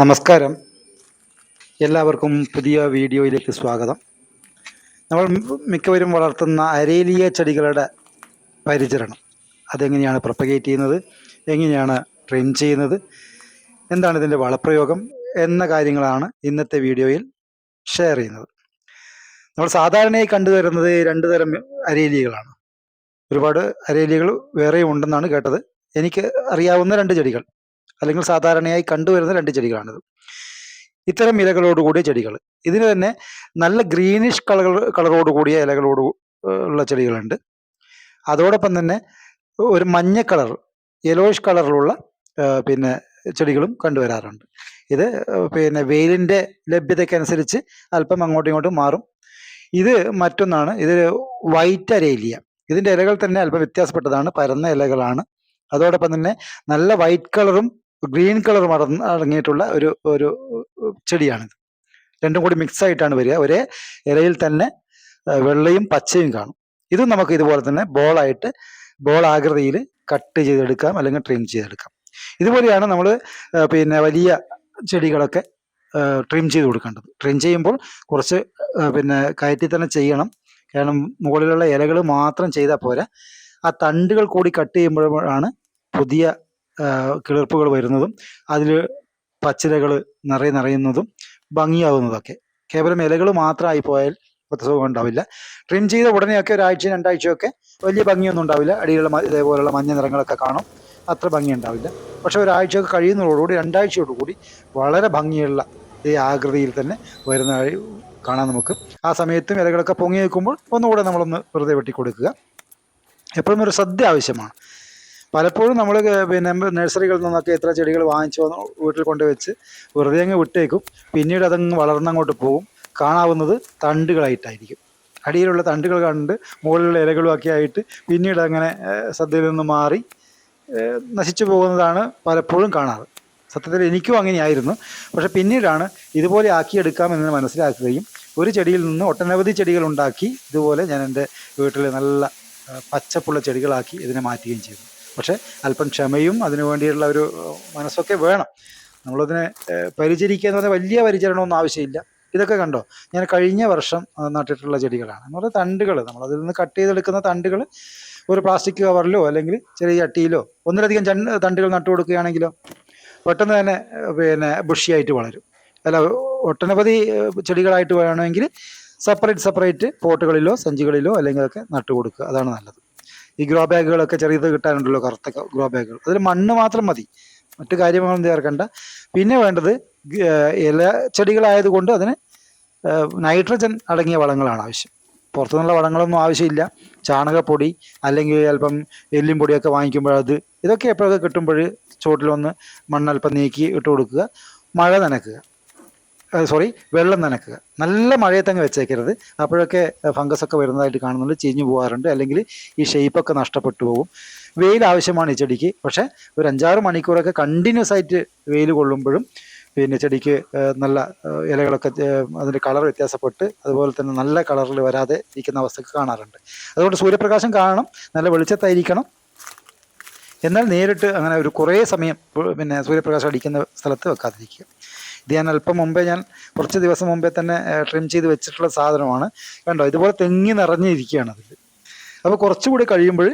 നമസ്കാരം. എല്ലാവർക്കും പുതിയ വീഡിയോയിലേക്ക് സ്വാഗതം. നമ്മൾ മിക്കവരും വളർത്തുന്ന അരേലിയ ചെടികളുടെ പരിചരണം. അതെങ്ങനെയാണ് പ്രൊപ്പഗേറ്റ് ചെയ്യുന്നത്? എങ്ങനെയാണ് ട്രെയിൻ ചെയ്യുന്നത്? എന്താണ് ഇതിന്റെ വളപ്രയോഗം? എന്ന കാര്യങ്ങളാണ് ഇന്നത്തെ വീഡിയോയിൽ ഷെയർ ചെയ്യുന്നത്. നമ്മൾ സാധാരണയായി കണ്ടുവരുന്നത് രണ്ട് തരം അരേലിയകളാണ് ഒരുപാട് അരേലിയകൾ വേറെയും ഉണ്ടെന്നാണ് കേട്ടത്. എനിക്ക് അറിയാവുന്ന രണ്ട് ചെടികൾ. അല്ലെങ്കിൽ സാധാരണയായി കണ്ടുവരുന്ന രണ്ട് ചെടികളാണിത്. ഇത്തരം ഇലകളോടുകൂടിയ ചെടികൾ. ഇതിന് തന്നെ നല്ല ഗ്രീനിഷ് കളർ കളറോട് കൂടിയ ഇലകളോട് ഉള്ള ചെടികളുണ്ട്. അതോടൊപ്പം തന്നെ ഒരു മഞ്ഞ കളർ യെലോയിഷ് കളറിലുള്ള പിന്നെ ചെടികളും കണ്ടുവരാറുണ്ട്. ഇത് പിന്നെ വെയിലിന്റെ ലഭ്യതയ്ക്കനുസരിച്ച് അല്പം അങ്ങോട്ടും ഇങ്ങോട്ടും മാറും. ഇത് മറ്റൊന്നാണ് ഇത് വൈറ്റ് അരേലിയ. ഇതിന്റെ ഇലകൾ തന്നെ അല്പം വ്യത്യാസപ്പെട്ടതാണ് പരന്ന ഇലകളാണ്. അതോടൊപ്പം തന്നെ നല്ല വൈറ്റ് കളറും ഗ്രീൻ കളർ മറന്ന് അടങ്ങിയിട്ടുള്ള ഒരു ഒരു ചെടിയാണിത്. രണ്ടും കൂടി മിക്സ് ആയിട്ടാണ് വരിക. ഒരേ ഇലയിൽ തന്നെ വെള്ളയും പച്ചയും കാണും. ഇതും നമുക്ക് ഇതുപോലെ തന്നെ ബോളായിട്ട് ബോൾ ആകൃതിയിൽ കട്ട് ചെയ്തെടുക്കാം അല്ലെങ്കിൽ ട്രിം ചെയ്തെടുക്കാം. ഇതുപോലെയാണ് നമ്മൾ പിന്നെ വലിയ ചെടികളൊക്കെ ട്രിം ചെയ്ത് കൊടുക്കേണ്ടത്. ട്രിം ചെയ്യുമ്പോൾ കുറച്ച് പിന്നെ കയറ്റി തന്നെ ചെയ്യണം. കാരണം മുകളിലുള്ള ഇലകൾ മാത്രം ചെയ്താൽ പോരാ. ആ തണ്ടുകൾ കൂടി കട്ട് ചെയ്യുമ്പോഴാണ് പുതിയ കിളിർപ്പുകൾ വരുന്നതും അതിൽ പച്ചിലകൾ നിറയെ നിറയുന്നതും ഭംഗിയാവുന്നതൊക്കെ. കേവലം ഇലകൾ മാത്രമായി പോയാൽ സുഖം ഉണ്ടാവില്ല. ട്രിം ചെയ്ത ഉടനെയൊക്കെ ഒരാഴ്ച രണ്ടാഴ്ചയൊക്കെ വലിയ ഭംഗിയൊന്നും ഉണ്ടാവില്ല. അടിയിലുള്ള ഇതേപോലെയുള്ള മഞ്ഞ നിറങ്ങളൊക്കെ കാണും. അത്ര ഭംഗി ഉണ്ടാവില്ല. പക്ഷെ ഒരാഴ്ചയൊക്കെ കഴിയുന്നതോടുകൂടി രണ്ടാഴ്ചയോടുകൂടി വളരെ ഭംഗിയുള്ള ഈ ആകൃതിയിൽ തന്നെ വരുന്ന കാണാൻ നമുക്ക് ആ സമയത്തും ഇലകളൊക്കെ പൊങ്ങി നിൽക്കുമ്പോൾ ഒന്നുകൂടെ നമ്മളൊന്ന് വെറുതെ വെട്ടിക്കൊടുക്കുക. എപ്പോഴും ഒരു സദ്യ ആവശ്യമാണ്. പലപ്പോഴും നമ്മൾ പിന്നെ നഴ്സറികളിൽ നിന്നൊക്കെ ഇത്ര ചെടികൾ വാങ്ങിച്ചു വന്ന് വീട്ടിൽ കൊണ്ടുവച്ച് വെറുതെ അങ്ങ് വിട്ടേക്കും. പിന്നീട് അതങ്ങ് വളർന്നങ്ങോട്ട് പോകും കാണാവുന്നത് തണ്ടുകളായിട്ടായിരിക്കും. അടിയിലുള്ള തണ്ടുകൾ കണ്ട് മുകളിലുള്ള ഇലകളും ഒക്കെ ആയിട്ട് പിന്നീട് അങ്ങനെ ശ്രദ്ധയിൽ നിന്ന് മാറി നശിച്ചു പോകുന്നതാണ് പലപ്പോഴും കാണാറ്. സത്യത്തിൽ എനിക്കും അങ്ങനെയായിരുന്നു. പക്ഷെ പിന്നീടാണ് ഇതുപോലെ ആക്കിയെടുക്കാം എന്ന് മനസ്സിലാക്കുകയും ഒരു ചെടിയിൽ നിന്ന് ഒട്ടനവധി ചെടികൾ ഉണ്ടാക്കി ഇതുപോലെ ഞാൻ എന്റെ വീട്ടിൽ നല്ല പച്ചപ്പുള്ള ചെടികളാക്കി ഇതിനെ മാറ്റുകയും ചെയ്തു. പക്ഷേ അല്പം ക്ഷമയും അതിനു വേണ്ടിയുള്ള ഒരു മനസ്സൊക്കെ വേണം. നമ്മളതിനെ പരിചരിക്കുക എന്ന് പറഞ്ഞാൽ വലിയ പരിചരണമൊന്നും ആവശ്യമില്ല. ഇതൊക്കെ കണ്ടോ? ഞാൻ കഴിഞ്ഞ വർഷം നട്ടിട്ടുള്ള ചെടികളാണ്. എന്ന് പറഞ്ഞാൽ തണ്ടുകൾ നമ്മൾ നിന്ന് കട്ട് ചെയ്തെടുക്കുന്ന തണ്ടുകൾ ഒരു പ്ലാസ്റ്റിക് കവറിലോ അല്ലെങ്കിൽ ചെറിയ ചട്ടിയിലോ ഒന്നിലധികം തണ്ടുകൾ നട്ടു കൊടുക്കുകയാണെങ്കിലോ പെട്ടെന്ന് തന്നെ പിന്നെ ബുഷിയായിട്ട് വളരും. അല്ല ഒട്ടനവധി ചെടികളായിട്ട് വേണമെങ്കിൽ സെപ്പറേറ്റ് സെപ്പറേറ്റ് പോട്ടുകളിലോ സഞ്ചികളിലോ അല്ലെങ്കിൽ ഒക്കെ നട്ടു കൊടുക്കുക. അതാണ് നല്ലത്. ഈ ഗ്രോ ബാഗുകളൊക്കെ ചെറിയത് കിട്ടാനുണ്ടല്ലോ കറുത്ത ഗ്രോ ബാഗുകൾ. അതിൽ മണ്ണ് മാത്രം മതി. മറ്റു കാര്യങ്ങളൊന്നും ചേർക്കണ്ട. പിന്നെ വേണ്ടത് ഇല ചെടികളായതുകൊണ്ട് അതിന് നൈട്രജൻ അടങ്ങിയ വളങ്ങളാണ് ആവശ്യം. പുറത്തുനിന്നുള്ള വളങ്ങളൊന്നും ആവശ്യമില്ല. ചാണകപ്പൊടി അല്ലെങ്കിൽ അല്പം എല്ലും പൊടിയൊക്കെ വാങ്ങിക്കുമ്പോൾ അത് ഇതൊക്കെ എപ്പോഴൊക്കെ കിട്ടുമ്പോൾ ചുവട്ടിലൊന്ന് മണ്ണൽപ്പം നീക്കി ഇട്ട് കൊടുക്കുക. മഴ നനക്കുക. സോറി വെള്ളം നനക്കുക. നല്ല മഴയത്തങ്ങ് വെച്ചേക്കരുത്. അപ്പോഴൊക്കെ ഫംഗസ് ഒക്കെ വരുന്നതായിട്ട് കാണുന്നുണ്ട്. ചീഞ്ഞു പോകാറുണ്ട് അല്ലെങ്കിൽ ഈ ഷേപ്പൊക്കെ നഷ്ടപ്പെട്ടു പോകും. വെയിൽ ആവശ്യമാണ് ഈ ചെടിക്ക്. പക്ഷേ ഒരു അഞ്ചാറ് മണിക്കൂറൊക്കെ കണ്ടിന്യൂസ് ആയിട്ട് വെയിൽ കൊള്ളുമ്പോഴും പിന്നെ ചെടിക്ക് നല്ല ഇലകളൊക്കെ അതിന്റെ കളർ വ്യത്യാസപ്പെട്ട് അതുപോലെ തന്നെ നല്ല കളറിൽ വരാതെ ഇരിക്കുന്ന അവസ്ഥയ്ക്ക് കാണാറുണ്ട്. അതുകൊണ്ട് സൂര്യപ്രകാശം കാണണം. നല്ല വെളിച്ചത്തായിരിക്കണം. എന്നാൽ നേരിട്ട് അങ്ങനെ ഒരു കുറേ സമയം പിന്നെ സൂര്യപ്രകാശം അടിക്കുന്ന സ്ഥലത്ത് വെക്കാതിരിക്കുക. ഇത് ഞാൻ അല്പം മുമ്പേ ഞാൻ കുറച്ച് ദിവസം മുമ്പേ തന്നെ ട്രിം ചെയ്ത് വെച്ചിട്ടുള്ള സാധനമാണ്. കണ്ടോ? ഇതുപോലെ തെങ്ങി നിറഞ്ഞിരിക്കുകയാണ് അതിൽ അപ്പോൾ കുറച്ചുകൂടി കഴിയുമ്പോൾ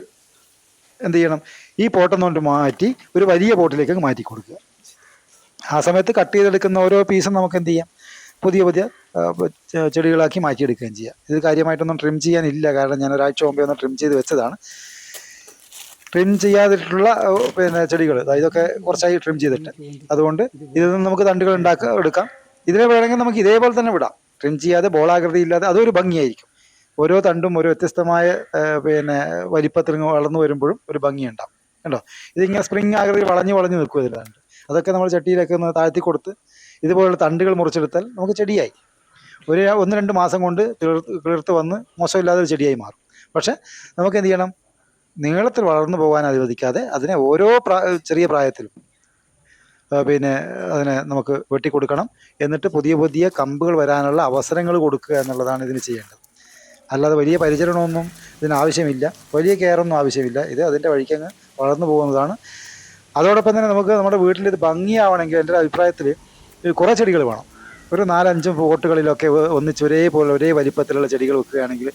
എന്ത് ചെയ്യണം? ഈ പോട്ടെന്നുകൊണ്ട് മാറ്റി ഒരു വലിയ പോട്ടിലേക്ക് മാറ്റി കൊടുക്കുക. ആ സമയത്ത് കട്ട് ചെയ്തെടുക്കുന്ന ഓരോ പീസും നമുക്ക് എന്ത് ചെയ്യാം? പുതിയ പുതിയ ചെടികളാക്കി മാറ്റിയെടുക്കുകയും ചെയ്യാം. ഇത് കാര്യമായിട്ടൊന്നും ട്രിം ചെയ്യാനില്ല. കാരണം ഞാൻ ഒരാഴ്ച മുമ്പേ ഒന്ന് ട്രിം ചെയ്ത് വെച്ചതാണ്. ട്രിം ചെയ്യാതിട്ടുള്ള പിന്നെ ചെടികൾ ഇതൊക്കെ കുറച്ചായി ട്രിം ചെയ്തിട്ട്. അതുകൊണ്ട് ഇതിൽ നിന്ന് നമുക്ക് തണ്ടുകൾ ഉണ്ടാക്കുക എടുക്കാം. ഇതിനെ വേണമെങ്കിൽ നമുക്ക് ഇതേപോലെ തന്നെ വിടാം. ട്രിം ചെയ്യാതെ ബോളാകൃതി ഇല്ലാതെ അതൊരു ഭംഗിയായിരിക്കും. ഓരോ തണ്ടും ഓരോ വ്യത്യസ്തമായ പിന്നെ വലിപ്പത്തിൽ വളർന്നു വരുമ്പോഴും ഒരു ഭംഗിയുണ്ടാവും കണ്ടോ? ഇതിങ്ങനെ സ്പ്രിങ് ആകൃതി വളഞ്ഞു വളഞ്ഞ് നിൽക്കും തണ്ട്. അതൊക്കെ നമ്മൾ ചട്ടിയിലൊക്കെ ഒന്ന് താഴ്ത്തി കൊടുത്ത് ഇതുപോലുള്ള തണ്ടുകൾ മുറിച്ചെടുത്താൽ നമുക്ക് ചെടിയായി. ഒരു ഒന്ന് രണ്ട് മാസം കൊണ്ട് കിളിർത്ത് വന്ന് മോശമില്ലാതെ ഒരു ചെടിയായി മാറും. പക്ഷെ നമുക്ക് എന്ത് ചെയ്യണം? നീളത്തിൽ വളർന്നു പോകാൻ അനുവദിക്കാതെ അതിനെ ഓരോ ചെറിയ പ്രായത്തിലും പിന്നെ അതിനെ നമുക്ക് വെട്ടിക്കൊടുക്കണം. എന്നിട്ട് പുതിയ പുതിയ കമ്പുകൾ വരാനുള്ള അവസരങ്ങൾ കൊടുക്കുക എന്നുള്ളതാണ് ഇതിന് ചെയ്യേണ്ടത്. അല്ലാതെ വലിയ പരിചരണമൊന്നും ഇതിനാവശ്യമില്ല വലിയ കെയറൊന്നും ആവശ്യമില്ല. ഇത് അതിന്റെ വഴിക്കങ്ങ് വളർന്നു പോകുന്നതാണ്. അതോടൊപ്പം തന്നെ നമുക്ക് നമ്മുടെ വീട്ടിൽ ഇത് ഭംഗിയാവണമെങ്കിൽ എന്റെ അഭിപ്രായത്തിൽ കുറേ ചെടികൾ വേണം. ഒരു നാലഞ്ചും പോട്ടുകളിലൊക്കെ ഒന്നിച്ച് ഒരേപോലെ ഒരേ വലിപ്പത്തിലുള്ള ചെടികൾ വെക്കുകയാണെങ്കിൽ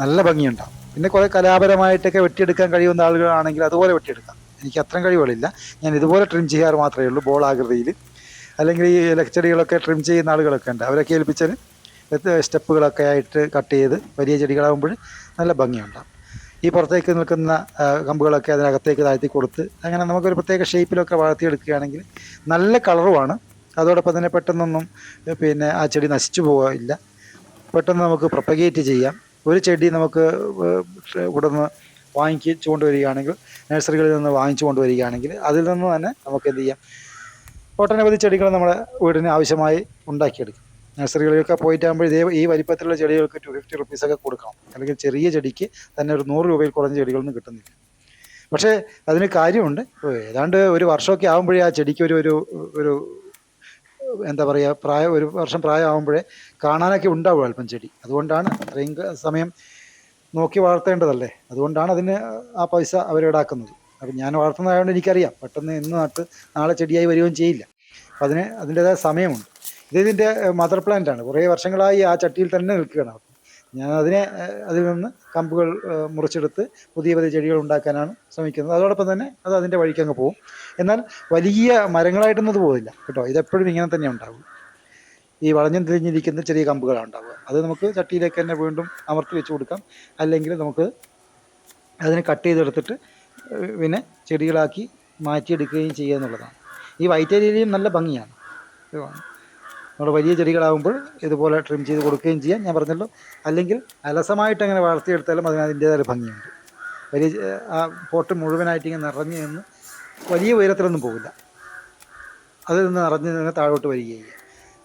നല്ല ഭംഗിയുണ്ടാവും. പിന്നെ കുറേ കലാപരമായിട്ടൊക്കെ വെട്ടിയെടുക്കാൻ കഴിയുന്ന ആളുകളാണെങ്കിൽ അതുപോലെ വെട്ടിയെടുക്കാം. എനിക്ക് അത്രയും കഴിവുകളില്ല. ഞാൻ ഇതുപോലെ ട്രിം ചെയ്യാറ് മാത്രമേ ഉള്ളൂ ബോൾ ആകൃതിയിൽ. അല്ലെങ്കിൽ ഈ ഇലച്ചെടികളൊക്കെ ട്രിം ചെയ്യുന്ന ആളുകളൊക്കെ ഉണ്ട്. അവരൊക്കെ ഏൽപ്പിച്ചാൽ സ്റ്റെപ്പുകളൊക്കെ ആയിട്ട് കട്ട് ചെയ്ത് വലിയ ചെടികളാകുമ്പോൾ നല്ല ഭംഗിയുണ്ടാകും ഈ പുറത്തേക്ക് നിൽക്കുന്ന കമ്പുകളൊക്കെ അതിനകത്തേക്ക് താഴ്ത്തി കൊടുത്ത് അങ്ങനെ നമുക്കൊരു പ്രത്യേക ഷേപ്പിലൊക്കെ വളർത്തിയെടുക്കുകയാണെങ്കിൽ നല്ല കളറുമാണ്. അതോടൊപ്പം തന്നെ പെട്ടെന്നൊന്നും പിന്നെ ആ ചെടി നശിച്ചു പോകില്ല പെട്ടെന്ന് നമുക്ക് പ്രൊപ്പഗേറ്റ് ചെയ്യാം. ഒരു ചെടി നമുക്ക് ഇവിടെ നിന്ന് വാങ്ങിച്ചു കൊണ്ടുവരികയാണെങ്കിൽ നഴ്സറികളിൽ നിന്ന് വാങ്ങിച്ചു കൊണ്ടുവരികയാണെങ്കിൽ അതിൽ നിന്ന് തന്നെ നമുക്ക് എന്ത് ചെയ്യാം? ഒട്ടനവധി ചെടികൾ നമ്മുടെ വീടിന് ആവശ്യമായി ഉണ്ടാക്കിയെടുക്കും. നഴ്സറികളിലൊക്കെ പോയിട്ടാകുമ്പോൾ ഇതേ ഈ വലിപ്പത്തിലുള്ള ചെടികൾക്ക് ടു ഫിഫ്റ്റി റുപ്പീസൊക്കെ കൊടുക്കണം. അല്ലെങ്കിൽ ചെറിയ ചെടിക്ക് തന്നെ ഒരു നൂറ് രൂപയിൽ കുറഞ്ഞ ചെടികളൊന്നും കിട്ടുന്നില്ല. പക്ഷേ അതിന് കാര്യമുണ്ട്. ഏതാണ്ട് ഒരു വർഷമൊക്കെ ആകുമ്പോഴേ ആ ചെടിക്ക് ഒരു ഒരു എന്താ പറയുക പ്രായം ഒരു വർഷം പ്രായമാകുമ്പോഴേ കാണാനൊക്കെ ഉണ്ടാവും അല്പം ചെടി. അതുകൊണ്ടാണ് അത്രയും സമയം നോക്കി വളർത്തേണ്ടതല്ലേ? അതുകൊണ്ടാണ് അതിന് ആ പൈസ അവർ ഈടാക്കുന്നത്. അപ്പം ഞാൻ വളർത്തുന്നതായതുകൊണ്ട് എനിക്കറിയാം. പെട്ടെന്ന് ഇന്ന് നട്ട് നാളെ ചെടിയായി വരികയും ചെയ്യില്ല. അപ്പം അതിന് അതിന്റെതായ സമയമുണ്ട്. ഇത് ഇതിന്റെ മദർ പ്ലാന്റ് ആണ് കുറേ വർഷങ്ങളായി ആ ചട്ടിയിൽ തന്നെ നിൽക്കുകയാണ്. ഞാൻ അതിനെ അതിൽ നിന്ന് കമ്പുകൾ മുറിച്ചെടുത്ത് പുതിയ പുതിയ ചെടികൾ ഉണ്ടാക്കാനാണ് ശ്രമിക്കുന്നത്. അതോടൊപ്പം തന്നെ അത് അതിന്റെ വഴിക്ക് അങ്ങ് പോകും എന്നാൽ വലിയ മരങ്ങളായിട്ടൊന്നും അത് പോകില്ല കേട്ടോ. ഇതെപ്പോഴും ഇങ്ങനെ തന്നെ ഉണ്ടാവും. ഈ വളഞ്ഞും തിരിഞ്ഞിരിക്കുന്ന ചെറിയ കമ്പുകളാണ് ഉണ്ടാവുക. അത് നമുക്ക് ചട്ടിയിലേക്ക് തന്നെ വീണ്ടും അമർത്തി വെച്ച് കൊടുക്കാം. അല്ലെങ്കിൽ നമുക്ക് അതിനെ കട്ട് ചെയ്തെടുത്തിട്ട് പിന്നെ ചെടികളാക്കി മാറ്റിയെടുക്കുകയും ചെയ്യുക എന്നുള്ളതാണ്. ഈ വൈറ്റ് ഏരിയയിലും നല്ല ഭംഗിയാണ്. നമ്മുടെ വലിയ ചെടികളാകുമ്പോൾ ഇതുപോലെ ട്രിം ചെയ്ത് കൊടുക്കുകയും ചെയ്യാം. ഞാൻ പറഞ്ഞല്ലോ അല്ലെങ്കിൽ അലസമായിട്ട് അങ്ങനെ വളർത്തിയെടുത്താലും അതിന് അതിന്റേതായ ഭംഗിയുണ്ട്. വലിയ ആ പോട്ട് മുഴുവനായിട്ട് ഇങ്ങനെ നിറഞ്ഞു നിന്ന് വലിയ ഉയരത്തിലൊന്നും പോകില്ല അതിൽ നിന്ന് നിറഞ്ഞു നിന്ന് താഴോട്ട് വരികയും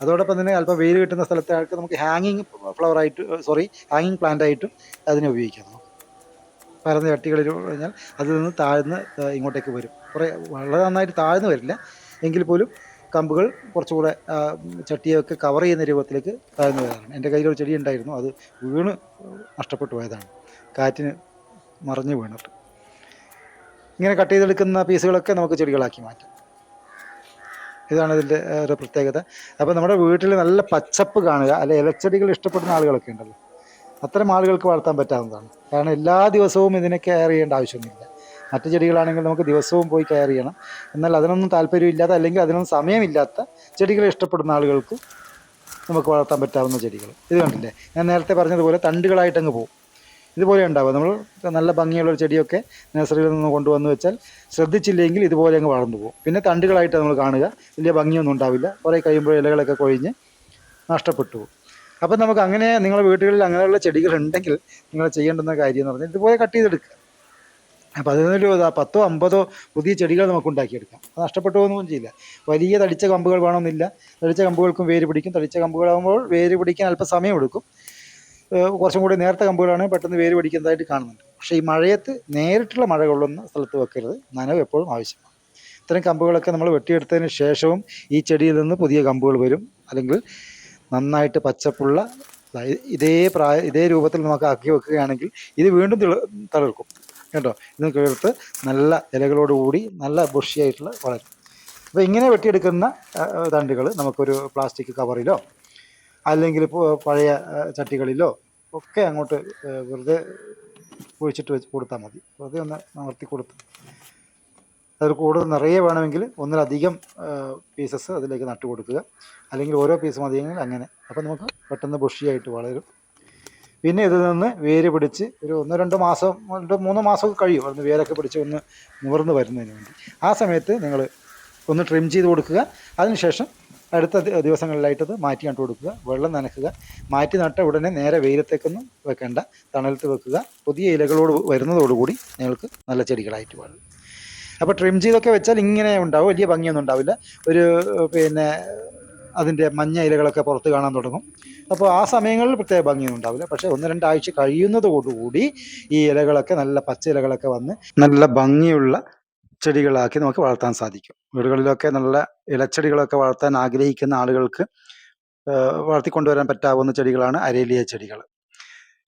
അതോടൊപ്പം തന്നെ അല്പം വെയിൽ കിട്ടുന്ന സ്ഥലത്തേക്ക് നമുക്ക് ഹാങ്ങിങ് ഫ്ലവറായിട്ട് സോറി ഹാങ്ങിങ് പ്ലാന്റ് ആയിട്ടും അതിനെ ഉപയോഗിക്കാം നമുക്ക്. പരന്ന ചട്ടികളിൽ കഴിഞ്ഞാൽ അതിൽ നിന്ന് താഴ്ന്ന് ഇങ്ങോട്ടേക്ക് വരും. കുറേ വളരെ നന്നായിട്ട് താഴ്ന്നു വരില്ല. എങ്കിൽ പോലും കമ്പുകൾ കുറച്ചുകൂടെ ചട്ടിയൊക്കെ കവർ ചെയ്യുന്ന രൂപത്തിലേക്ക് താഴ്ന്നു എന്റെ കയ്യിലൊരു ചെടി ഉണ്ടായിരുന്നു. അത് വീണ് നഷ്ടപ്പെട്ടു പോയതാണ്. കാറ്റിന് മറിഞ്ഞു വീണിട്ട് ഇങ്ങനെ കട്ട് ചെയ്തെടുക്കുന്ന പീസുകളൊക്കെ നമുക്ക് ചെടികളാക്കി മാറ്റാം. ഇതാണ് ഇതിന്റെ ഒരു പ്രത്യേകത. അപ്പോൾ നമ്മുടെ വീട്ടിൽ നല്ല പച്ചപ്പ് കാണുക അല്ലെ ഇലച്ചെടികൾ ഇഷ്ടപ്പെടുന്ന ആളുകളൊക്കെ ഉണ്ടല്ലോ. അത്തരം ആളുകൾക്ക് വളർത്താൻ പറ്റാവുന്നതാണ്. കാരണം എല്ലാ ദിവസവും ഇതിനെ കെയർ ചെയ്യേണ്ട ആവശ്യമൊന്നുമില്ല. മറ്റു ചെടികളാണെങ്കിൽ നമുക്ക് ദിവസവും പോയി കെയർ ചെയ്യണം എന്നാൽ അതിനൊന്നും താല്പര്യമില്ലാത്ത അല്ലെങ്കിൽ അതിനൊന്നും സമയമില്ലാത്ത ചെടികളെ ഇഷ്ടപ്പെടുന്ന ആളുകൾക്ക് നമുക്ക് വളർത്താൻ പറ്റാവുന്ന ചെടികൾ. ഇത് കണ്ടില്ലേ? ഞാൻ നേരത്തെ പറഞ്ഞതുപോലെ തണ്ടുകളായിട്ട് അങ്ങ് പോകും ഇതുപോലെ ഉണ്ടാവുക നമ്മൾ നല്ല ഭംഗിയുള്ള ഒരു ചെടിയൊക്കെ നഴ്സറിയിൽ നിന്ന് കൊണ്ടുവന്ന് വെച്ചാൽ ശ്രദ്ധിച്ചില്ലെങ്കിൽ ഇതുപോലെ അങ്ങ് വളർന്നു പോകും പിന്നെ തണ്ടുകളായിട്ട് നമ്മൾ കാണുക. വലിയ ഭംഗിയൊന്നും ഉണ്ടാവില്ല. കുറേ കഴിയുമ്പോൾ ഇലകളൊക്കെ കൊഴിഞ്ഞ് നഷ്ടപ്പെട്ടു പോകും അപ്പം നമുക്ക് അങ്ങനെ നിങ്ങളുടെ വീടുകളിൽ അങ്ങനെയുള്ള ചെടികൾ ഉണ്ടെങ്കിൽ നിങ്ങൾ ചെയ്യേണ്ടുന്ന കാര്യം എന്ന് പറഞ്ഞാൽ ഇതുപോലെ കട്ട് ചെയ്തെടുക്കുക. അപ്പം രൂപ പത്തോ അമ്പതോ പുതിയ ചെടികൾ നമുക്ക് ഉണ്ടാക്കിയെടുക്കാം അത് നഷ്ടപ്പെട്ടു പോകുന്നൊന്നും ചെയ്യില്ല. വലിയ തടിച്ച കമ്പുകൾ വേണമെന്നില്ല. തടിച്ച കമ്പുകൾക്കും വേര് പിടിക്കും. തടിച്ച കമ്പുകളാകുമ്പോൾ വേര് പിടിക്കാൻ അല്പം സമയം എടുക്കും കുറച്ചും കൂടി നേരത്തെ കമ്പുകളാണ് പെട്ടെന്ന് വേര് പിടിക്കുന്നതായിട്ട് കാണുന്നുണ്ട്. പക്ഷേ ഈ മഴയത്ത് നേരിട്ടുള്ള മഴ കൊള്ളുന്ന സ്ഥലത്ത് വെക്കരുത്. നനവ് എപ്പോഴും ആവശ്യമാണ്. ഇത്തരം കമ്പുകളൊക്കെ നമ്മൾ വെട്ടിയെടുത്തതിന് ശേഷവും ഈ ചെടിയിൽ നിന്ന് പുതിയ കമ്പുകൾ വരും. അല്ലെങ്കിൽ നന്നായിട്ട് പച്ചപ്പുള്ള ഇതേ പ്രായ ഇതേ രൂപത്തിൽ നമുക്ക് ആക്കി വെക്കുകയാണെങ്കിൽ ഇത് വീണ്ടും തിള- തളിർക്കും. കേട്ടോ? ഇത് എടുത്ത് നല്ല ഇലകളോടുകൂടി നല്ല ബുഷിയായിട്ടുള്ള വളരും അപ്പോൾ ഇങ്ങനെ വെട്ടിയെടുക്കുന്ന തണ്ടുകൾ നമുക്കൊരു പ്ലാസ്റ്റിക് കവറിലോ അല്ലെങ്കിൽ പഴയ ചട്ടികളിലോ ഒക്കെ അങ്ങോട്ട് വെറുതെ കുഴിച്ചിട്ട് വെച്ച് കൊടുത്താൽ മതി. വെറുതെ ഒന്ന് നിവർത്തി കൊടുത്ത്. അതിൽ കൂടുതൽ നിറയെ വേണമെങ്കിൽ ഒന്നിലധികം പീസസ് അതിലേക്ക് നട്ടു കൊടുക്കുക അല്ലെങ്കിൽ ഓരോ പീസ് മതിയെങ്കിൽ അങ്ങനെ. അപ്പോൾ നമുക്ക് പെട്ടെന്ന് ബുഷിയായിട്ട് വളരും. പിന്നെ ഇതിൽ നിന്ന് വേര് പിടിച്ച് ഒരു ഒന്നോ രണ്ടോ മാസം രണ്ട് മൂന്ന് മാസമൊക്കെ കഴിയും. അതിന് വേരൊക്കെ പിടിച്ച് ഒന്ന് മുറന്ന് വരുന്നതിന് വേണ്ടി. ആ സമയത്ത് നിങ്ങൾ ഒന്ന് ട്രിം ചെയ്ത് കൊടുക്കുക. അതിനുശേഷം അടുത്ത ദിവസങ്ങളിലായിട്ടത് മാറ്റി നട്ട് കൊടുക്കുക. വെള്ളം നനക്കുക. മാറ്റി നട്ട ഉടനെ നേരെ വെയിലത്തേക്കൊന്നും വെക്കേണ്ട. തണലത്ത് വെക്കുക. പുതിയ ഇലകളോട് വരുന്നതോടുകൂടി നിങ്ങൾക്ക് നല്ല ചെടികളായിട്ട് വളരും. അപ്പോൾ ട്രിം ചെയ്തൊക്കെ വെച്ചാൽ ഇങ്ങനെ ഉണ്ടാവും. വലിയ ഭംഗിയൊന്നും ഉണ്ടാവില്ല. ഒരു പിന്നെ അതിന്റെ മഞ്ഞ ഇലകളൊക്കെ പുറത്ത് കാണാൻ തുടങ്ങും. അപ്പോൾ ആ സമയങ്ങളിൽ പ്രത്യേക ഭംഗിയൊന്നും ഉണ്ടാവില്ല. പക്ഷേ ഒന്ന് രണ്ടാഴ്ച കഴിയുന്നതോടുകൂടി ഈ ഇലകളൊക്കെ നല്ല പച്ച ഇലകളൊക്കെ വന്ന് നല്ല ഭംഗിയുള്ള ചെടികളാക്കി നമുക്ക് വളർത്താൻ സാധിക്കും. വീടുകളിലൊക്കെ നല്ല ഇലച്ചെടികളൊക്കെ വളർത്താൻ ആഗ്രഹിക്കുന്ന ആളുകൾക്ക് വളർത്തിക്കൊണ്ടുവരാൻ പറ്റാവുന്ന ചെടികളാണ് അരേലിയ ചെടികൾ.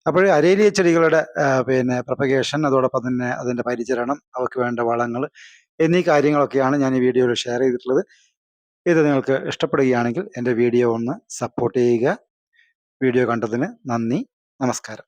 അപ്പോൾ അരേലിയ ചെടികളുടെ പിന്നെ പ്രൊപ്പഗേഷൻ അതോടൊപ്പം തന്നെ അതിന്റെ പരിചരണം അവർക്ക് വേണ്ട വളങ്ങൾ എന്നീ കാര്യങ്ങളൊക്കെയാണ് ഞാൻ ഈ വീഡിയോയിൽ ഷെയർ ചെയ്തിട്ടുള്ളത്. ഇത് നിങ്ങൾക്ക് ഇഷ്ടപ്പെടുകയാണെങ്കിൽ എന്റെ വീഡിയോ ഒന്ന് സപ്പോർട്ട് ചെയ്യുക. വീഡിയോ കണ്ടതിന് നന്ദി. നമസ്കാരം.